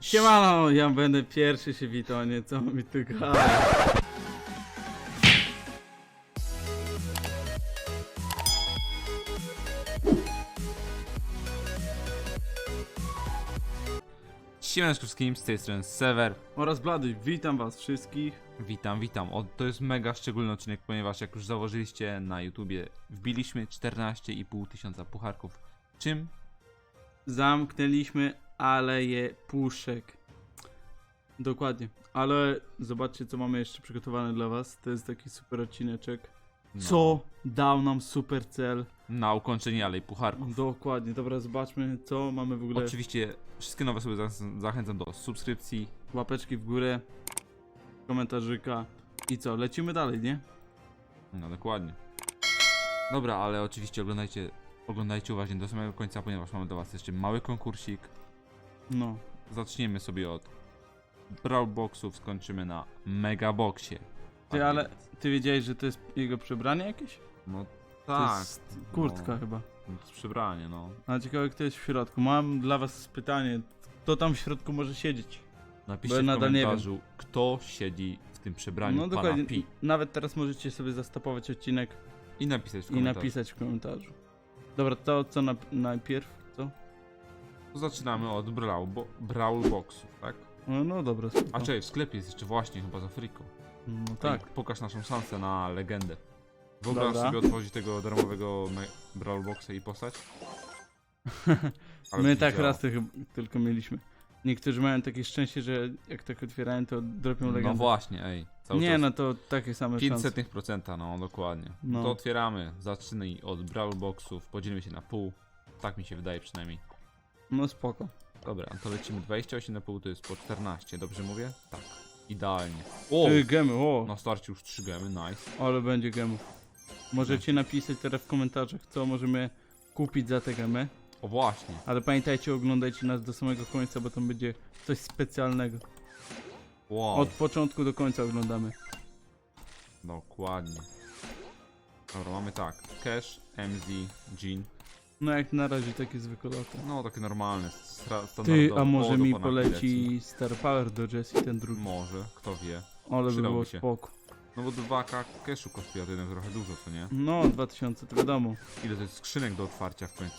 Siemano, ja będę pierwszy się witał, nie co mi tu gada. Siemaneczko wszystkim, z tej strony Sever. Oraz Blady, witam was wszystkich. Witam, witam. O, to jest mega szczególny odcinek, ponieważ jak już założyliście na YouTubie, wbiliśmy 14,5 tysiąca pucharków. Czym? Zamknęliśmy aleję puszek. Dokładnie. Ale zobaczcie, co mamy jeszcze przygotowane dla was. To jest taki super odcineczek. No, Co dał nam super cel? Na ukończenie alej pucharków. Dokładnie, dobra, zobaczmy, co mamy w ogóle. Oczywiście wszystkie nowe osoby zach- zachęcam do subskrypcji. Łapeczki w górę, komentarzyka. I co, lecimy dalej, nie? No dokładnie. Dobra, ale oczywiście oglądajcie, oglądajcie uważnie do samego końca, ponieważ mamy dla was jeszcze mały konkursik. No. Zaczniemy sobie od Brawl Boxów, skończymy na Megaboxie. Ty, Tak ale ty wiedziałeś, że to jest jego przebranie jakieś? No To tak. jest kurtka no. chyba. No to jest przebranie, no. Ale ciekawe, kto jest w środku. Mam dla was pytanie. Kto tam w środku może siedzieć? Napiszcie ja w komentarzu, kto siedzi w tym przebraniu No dokładnie. Pi. Nawet teraz możecie sobie zastopować odcinek I napisać w i komentarzu. napisać w komentarzu. Dobra, to co na, najpierw? To zaczynamy od Brawl, bo, Brawl Boxów, tak? No, no dobra, spoko. A czekaj, w sklepie jest jeszcze właśnie chyba za Frico. No tak. Ej, pokaż naszą szansę na legendę. Wyobraź Dobra. sobie otworzyć tego darmowego me- Brawl Boxa i postać? Ale My tak działa. raz tylko, tylko mieliśmy. Niektórzy mają takie szczęście, że jak tak otwierają, to dropią No legendę. właśnie, ej. Cały Nie, czas. no to takie same szanse. 500 procenta, no dokładnie. No. To otwieramy. Zacznij od Brawl Boxów, podzielimy się na pół. Tak mi się wydaje przynajmniej. No spoko. Dobra, to lecimy 28 na pół, to jest po 14, dobrze mówię? Tak. Idealnie. O! Ty, gemy, o! Na starcie już 3 gemy, nice. Ale będzie gemów. Możecie No. napisać teraz w komentarzach, co możemy kupić za te gemy. O właśnie. Ale pamiętajcie, oglądajcie nas do samego końca, bo tam będzie coś specjalnego. Wow. Od początku do końca oglądamy. Dokładnie. Dobra, mamy tak. Cash, MZ, Jean. No jak na razie takie zwykłe lata. No takie normalne, stra- Ty, standardowe. a O, może do mi pana poleci. Star Power do Jessie ten drugi. Może, kto wie. Ale by przydałby było się. spoko. No bo 2k cashu kosztuje, to jednak trochę dużo, co nie? No, 2000, to wiadomo. Ile to jest skrzynek do otwarcia w końcu?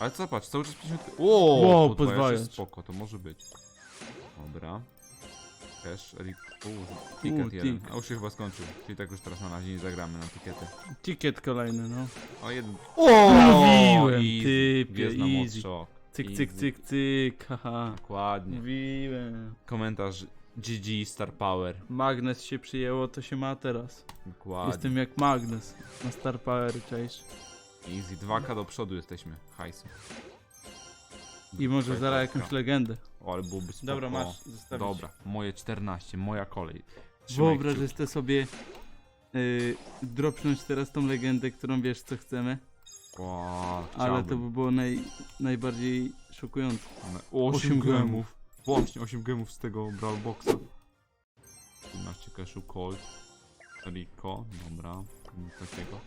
Ale co, patrz, cały czas 50... Wow, Wow, podwajacz podwajacz. jest spoko, to może być. Dobra. Cash, ri... Uuu, Uuu, ticket jeden. tik. A już się chyba skończył, czyli tak już teraz na razie nie zagramy na tikety. Ticket kolejny, no. O, jeden... Mówiłem, easy. typie, Gwiezdna easy. moc szok. Cyk, Easy. cyk, cyk, cyk, haha. Dokładnie. Mówiłem. Komentarz GG Star Power. Magnes się przyjęło, to się ma teraz. Dokładnie. Jestem jak magnes na Star Power, cześć. Easy. 2k do przodu jesteśmy. Hajsu. I może zaraz jakąś legendę. O, ale byłoby spoko. Dobra, masz, zostawić. Dobra, moje 14, moja kolej. Trzymaj Wyobraź kciuki. sobie yy, dropnąć teraz tą legendę, którą wiesz co chcemy. O, Ale to chciałbym. by było naj, najbardziej szokujące. O, 8 Osiem gemów. gemów. Właśnie 8 gemów z tego Brawl Boxa. 17 cashu, Colt. Rico, dobra. nic Takiego.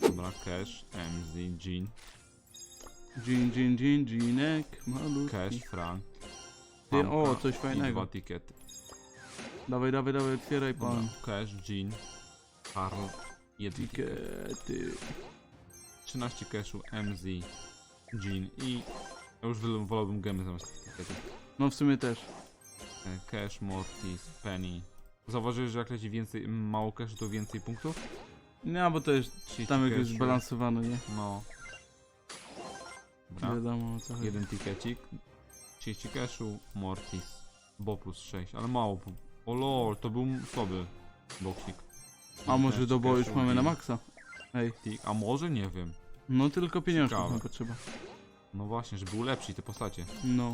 Dobra, cash, MZ, Jean, Jean, Jean, Jean, Jeanek, malutki. cash, Frank. Ty, o, coś I fajnego. dwa tickety. Dawaj, dawaj, dawaj, otwieraj Dobra, pan. cash, Jean, Karl, ticket. Tikety. 13 cashu, MZ, Jean i... Ja już wolałbym gemy zamiast tych. No w sumie też. E, Cash, Mortis, Penny. Zauważyłeś, że jak leci więcej, mało cashu, to więcej punktów? No, bo to jest 30 tam jak jest cashu. zbalansowane, nie? No. Dobra, Wiadomo co chodzi. jeden tikecik. 30 cashu, Mortis. Bo plus 6, ale mało. O lol, to był słaby boksik. A może 15 do boju już mamy na maksa? Ej, tik- A może? Nie wiem. no tylko pieniążków Ciekawe. nam potrzeba. No właśnie, żeby ulepszyć te postacie. No.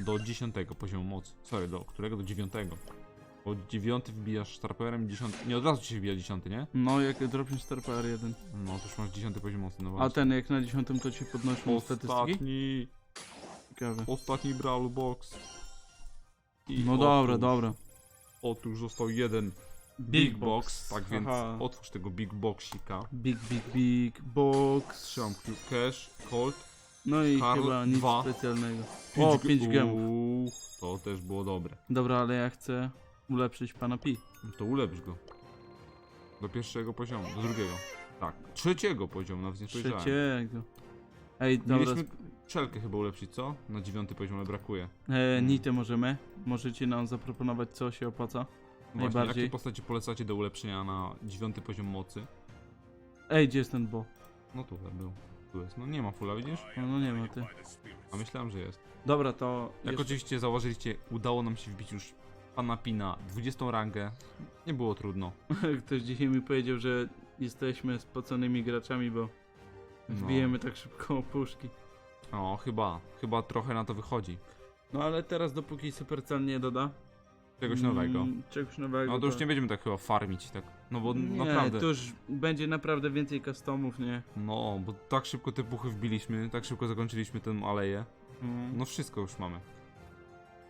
Do 10 poziomu mocy. Sorry, do którego? Do 9. Bo 9 wbijasz starperem, 10. Nie od razu ci się wbija 10, nie? No, jak dropniesz Star Power 1. No to już masz 10 poziom A ten, jak na 10 to ci podnoszą statystyki? Ostatni, Ciekawe. ostatni Brawl Box. I No dobra, otóż- dobra. Otóż został jeden Big Box, tak więc otwórz tego Big Boxika. Big, big, big box. Trzymam kciuk, Cash, Colt. No i Karl, chyba nic dwa. specjalnego. pięć O, 5 gemów. Uuu, To też było dobre. Dobra, ale ja chcę ulepszyć pana Pi. No To ulepsz go. Do pierwszego poziomu, do drugiego. Tak, trzeciego poziomu, nawet nie spojrzałem. Trzeciego. Ej, dobra, Mieliśmy czelkę chyba ulepszyć, co? Na dziewiąty poziom, ale brakuje. e, nity możemy. Możecie nam zaproponować, co się opłaca. Właśnie, Najbardziej. jakie postacie polecacie do ulepszenia na dziewiąty poziom mocy? Ej, gdzie jest ten bo? No tutaj był. Tu jest. No nie ma fulla, widzisz? No, no nie ma ty. A myślałem, że jest. Dobra, to. Jak jeszcze- oczywiście zauważyliście, udało nam się wbić już pana Pina 20 rangę. Nie było trudno. Ktoś dzisiaj mi powiedział, że jesteśmy spoconymi graczami, bo No. wbijemy tak szybko puszki. O, chyba. Chyba trochę na to wychodzi. No ale teraz dopóki Supercell nie doda Czegoś mm, nowego. Czegoś nowego. No to już nie będziemy tak chyba farmić, tak. No bo nie, naprawdę. to już będzie naprawdę więcej customów, nie? No, bo tak szybko te puchy wbiliśmy, tak szybko zakończyliśmy tę aleję. Mm. No wszystko już mamy.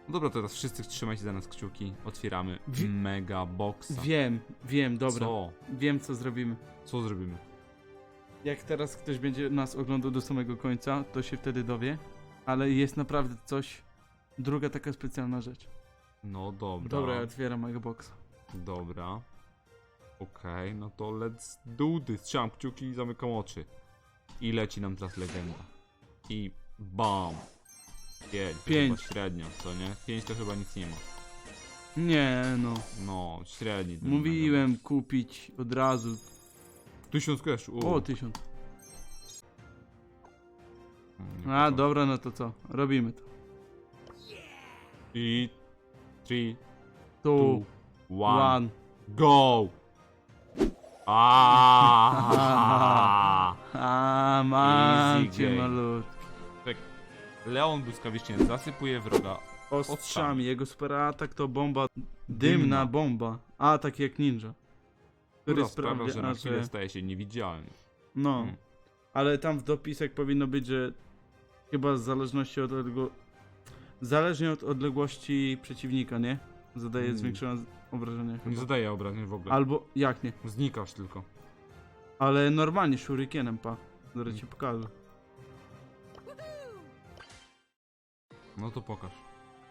No dobra, teraz wszyscy trzymajcie za nas kciuki. Otwieramy Wi- mega boxa. Wiem, wiem, dobra. Co? Wiem co zrobimy. Co zrobimy? Jak teraz ktoś będzie nas oglądał do samego końca, to się wtedy dowie. Ale jest naprawdę coś. Druga taka specjalna rzecz. No dobra. Dobra, ja otwieram mojego boxa. Dobra. Okej, no to let's do this. Trzymam kciuki i zamykam oczy. I leci nam teraz legenda. I bam. Pięć. to Pięć. chyba Średnio, co nie? Pięć to chyba nic nie ma. Nie no. No, średni. ten Mówiłem kupić od razu. mega. Tysiąc cash. O, tysiąc. Nie A, dobra, no to co? Robimy to. I... Three, Tu, two, one, one. go! A, mam Easy cię game. malutki. Leon błyskawicznie zasypuje wroga. Ostrzami. Jego super atak to bomba. Dymna bomba. A, tak jak ninja. Który Która sprawia, że na że... chwilę staje się niewidzialny. No. Hmm. Ale tam w dopisek powinno być, że chyba w zależności od odległo... Zależnie od odległości przeciwnika, nie? Zadaje Mm. zwiększone z- obrażenia Nie chyba. zadaje obrażeń w ogóle. Albo, jak nie? Znikasz tylko. Ale normalnie shurikenem, pa. Zaraz ci pokażę. No to pokaż.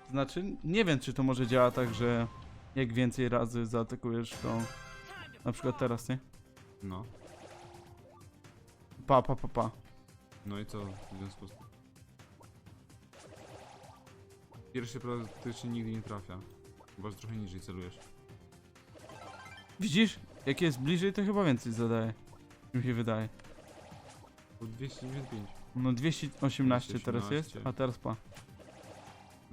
Znaczy, nie wiem, czy to może działa tak, że jak więcej razy zaatakujesz, to na przykład teraz, nie? No. Pa, pa, pa, pa. No i co w związku z tym? Pierwszy praktycznie nigdy nie trafia. Chyba, że trochę niżej celujesz. Widzisz? Jak jest bliżej, to chyba więcej zadaje. Mi się wydaje. Bo 295. No 218 teraz jest, 218. a teraz pa.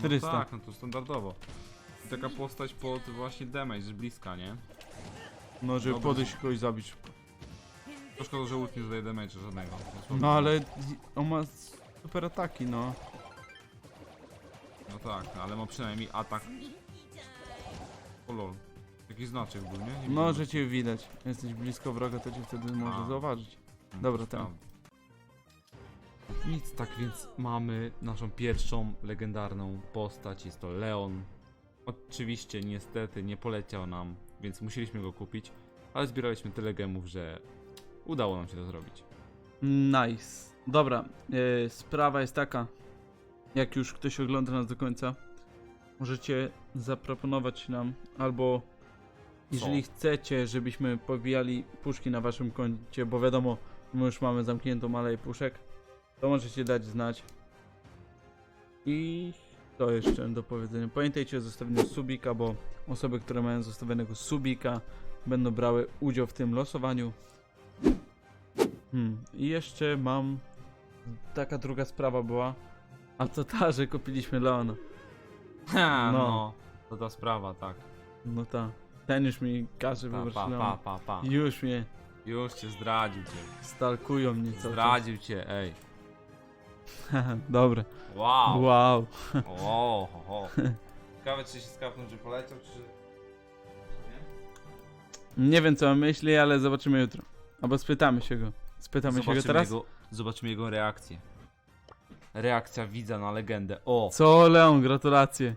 No 400. tak, no to standardowo. I taka postać pod właśnie damage z bliska, nie? No, żeby Dobra. podejść i kogoś zabić. To szkoda, że ult nie zadaje damage żadnego. No ale on ma super ataki, no. No tak, ale ma przynajmniej atak. O lol. Jakiś znaczek był, nie? nie No, że cię widać. Jesteś blisko wroga, to cię wtedy może zauważyć. Mm, Dobra, prawda. Nic, tak więc mamy naszą pierwszą legendarną postać, jest to Leon. Oczywiście niestety nie poleciał nam, więc musieliśmy go kupić, ale zbieraliśmy tyle gemów, że udało nam się to zrobić. Nice. Dobra, e, sprawa jest taka. Jak już ktoś ogląda nas do końca, możecie zaproponować nam albo jeżeli chcecie, żebyśmy pobijali puszki na waszym koncie, bo wiadomo, my już mamy zamkniętą aleję puszek, to możecie dać znać. I to jeszcze do powiedzenia. Pamiętajcie o zostawieniu subika, bo osoby, które mają zostawionego subika, będą brały udział w tym losowaniu. Hmm. I jeszcze mam. Taka druga sprawa była. A to ta, że kupiliśmy Leona. Ha, No. no. To ta sprawa, tak. No ta. Ten już mi każe Pa, wybrać pa, pa, pa, pa. Już mnie Już cię zdradził cię. stalkują mnie cały czas. Zdradził cię, ej. Dobre. Wow. Wow. Ho, ho. Ciekawe czy się skapnął, że poleciał, czy... Nie wiem co on myśli, ale zobaczymy jutro. Albo spytamy się go. Spytamy się go teraz? Jego, zobaczymy jego reakcję. Reakcja widza na legendę. O, Co Leon, gratulacje.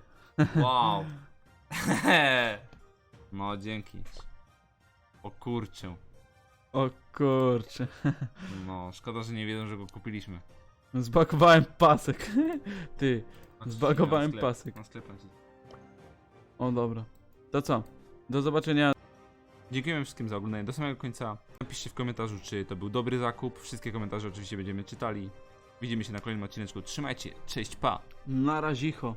wow. no, dzięki. O kurczę. O kurczę. No, szkoda, że nie wiedzą, że go kupiliśmy. Zbakowałem pasek. Ty. Na sklep- pasek. Na sklep nacisnę. O dobra. To co? Do zobaczenia. Dziękujemy wszystkim za oglądanie do samego końca. Napiszcie w komentarzu, czy to był dobry zakup. Wszystkie komentarze oczywiście będziemy czytali. Widzimy się na kolejnym odcineczku. Trzymajcie, cześć, pa! Na razicho.